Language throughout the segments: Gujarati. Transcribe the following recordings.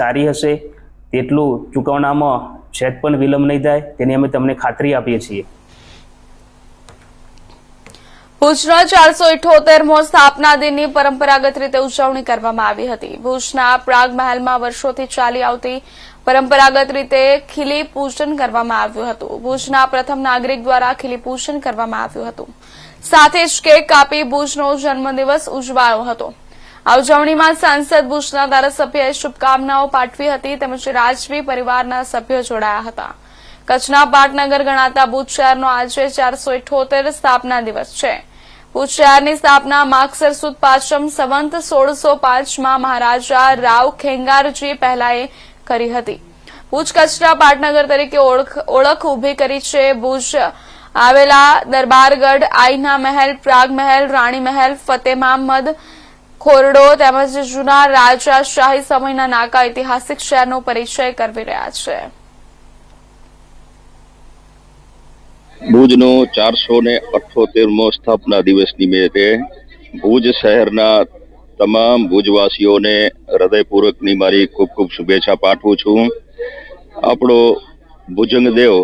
સારી હશે, તેટલું ચૂકવણામાં સહેજ પણ વિલંબ નહીં થાય, તેની અમે તમને ખાતરી આપીએ છીએ. ભુજના ચારસો ઇઠોતેરમો સ્થાપના દિનની પરંપરાગત રીતે ઉજવણી કરવામાં આવી હતી. ભુજના પ્રાગ વર્ષોથી ચાલી આવતી પરંપરાગત રીતે ખીલી પૂજન કરવામાં આવ્યું હતું. ભુજના પ્રથમ નાગરિક દ્વારા ખીલી પૂજન કરવામાં આવ્યું હતું. સાથે જ કેક કાપી ભુજનો જન્મદિવસ ઉજવાયો હતો. આ ઉજવણીમાં સાંસદ ભુજના ધારાસભ્યએ શુભકામનાઓ પાઠવી હતી. તેમજ રાજવી પરિવારના સભ્યો જોડાયા હતા. કચ્છના પાટનગર ગણાતા ભુજ શહેરનો આજે ચારસો ઇઠોતેર સ્થાપના દિવસ છે. ભુજ શહેરની સ્થાપના માગસર સુદ પાંચમ સંવંત સોળસો પાંચમાં મહારાજા રાવ ખેંગારજી પહેલાએ કરી હતી. ભુજ કચ્છના પાટનગર તરીકે ઓળખ ઊભી કરી છે ભુજ. આવેલા દરબારગઢ, આઈના મહેલ પ્રાગ મહેલ રાણી મહેલ ફતેહ મહમ્મદ ખોરડો તેમજ જૂના રાજાશાહી સમયના નાકા ઐતિહાસિક શહેરનો પરિચય કરવી રહ્યા છે. ભુજનો ચારસો ને અઠ્ઠોતેરમો સ્થાપના દિવસ નિમિત્તે ભુજ શહેરના તમામ ભુજવાસીઓને હૃદયપૂર્વકની મારી ખૂબ ખૂબ શુભેચ્છા પાઠવું છું. આપણો ભુજંગદેવ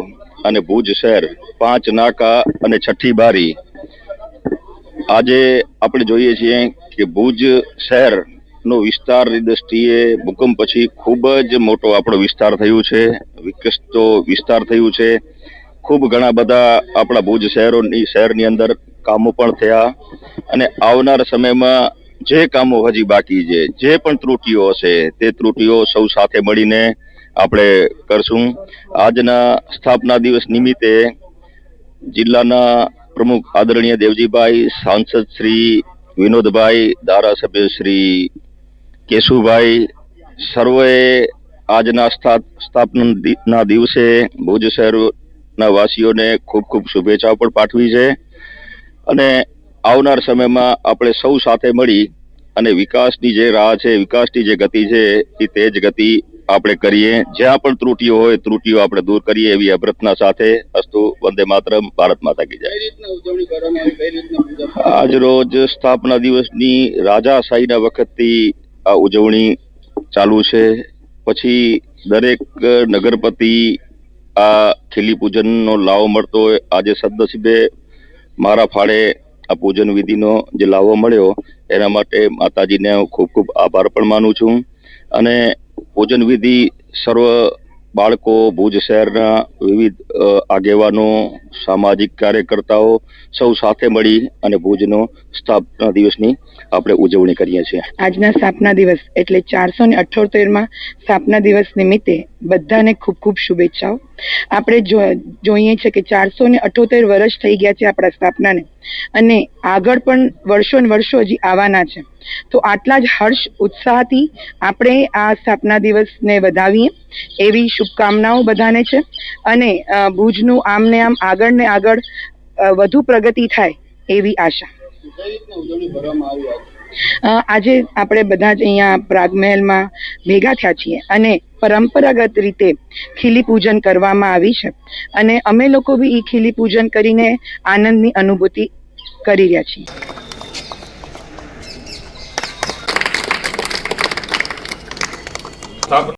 અને ભુજ શહેર પાંચ નાકા અને છઠ્ઠી બારી આજે આપણે જોઈએ છીએ કે ભુજ શહેરનો વિસ્તારની દ્રષ્ટિએ ભૂકંપ પછી ખૂબ જ મોટો આપણો વિસ્તાર થયું છે, વિકસતો વિસ્તાર થયું છે. ખૂબ ઘણા બધા આપણા ભુજ શહેરોની, શહેરની અંદર કામો પણ થયા અને આવનાર સમયમાં જે કામો હજી બાકી છે, જે પણ ત્રુટીઓ હશે તે ત્રુટીઓ સૌ સાથે મળીને આપણે કરશું. આજના સ્થાપના દિવસ નિમિત્તે જિલ્લાના પ્રમુખ આદરણીય દેવજીભાઈ, સાંસદ શ્રી વિનોદભાઈ, ધારાસભ્ય શ્રી કેશુભાઈ, સર્વે આજના સ્થા- સ્થાપના દિવસે ભુજ શહેરના વાસીઓને ખૂબ ખૂબ શુભેચ્છાઓ પણ પાઠવી છે. અને આવનાર સમયમાં આપણે સૌ સાથે મળી અને વિકાસની જે રાહ છે, વિકાસની જે ગતિ છે, એ તેજ ગતિ આપણે કરીએ. જ્યાં પણ ત્રુટીઓ હોય ત્રુટીઓ આપણે દૂર કરીએ એવી અભ્રતના સાથે અસ્તુ વંદે માતરમ ભારત માતા કી જાય. આજ રોજ સ્થાપના દિવસની રાજાશાહીના વખતથી આ ઉજવણી ચાલુ છે. પછી દરેક નગરપતિ આ ખીલી પૂજનનો લાવો મળતો હોય. આજે સદનસીબે મારા ફાળે આ પૂજન વિધિનો જે લાવો મળ્યો એના માટે માતાજીને હું ખૂબ ખૂબ આભાર પણ માનું છું. અને પૂજન વિધિ સર્વ બાળકો ભુજ શહેરના વિવિધ આગેવાનો, સામાજિક કાર્યકર્તાઓ સૌ સાથે મળી અને ભુજનો સ્થાપના દિવસની આપણે ઉજવણી કરીએ છીએ. આજના સ્થાપના દિવસ એટલે ચારસો ને અઠ્ઠોતેરમાં સ્થાપના દિવસ નિમિત્તે બધાને ખૂબ ખૂબ શુભેચ્છાઓ. આપણે જોઈએ છે કે ચારસો ને અઠોતેર વર્ષ થઈ ગયા છે આપણા સ્થાપનાને અને આગળ પણ વર્ષો ને વર્ષો હજી આવવાના છે. તો આટલા જ હર્ષ ઉત્સાહથી આપણે આ સ્થાપના દિવસને વધાવીએ. એવી શુભકામનાઓ બધાને છે અને ભુજનું આમને આમ આગળ ને આગળ વધુ પ્રગતિ થાય એવી આશા. આજે આપણે બધા જ અહીંયા પ્રાગમહેલમાં ભેગા થયા છીએ અને પરંપરાગત રીતે ખીલી પૂજન કરવામાં આવી છે. અને અમે લોકો બી એ ખીલી પૂજન કરીને આનંદની અનુભૂતિ કરી રહ્યા છીએ.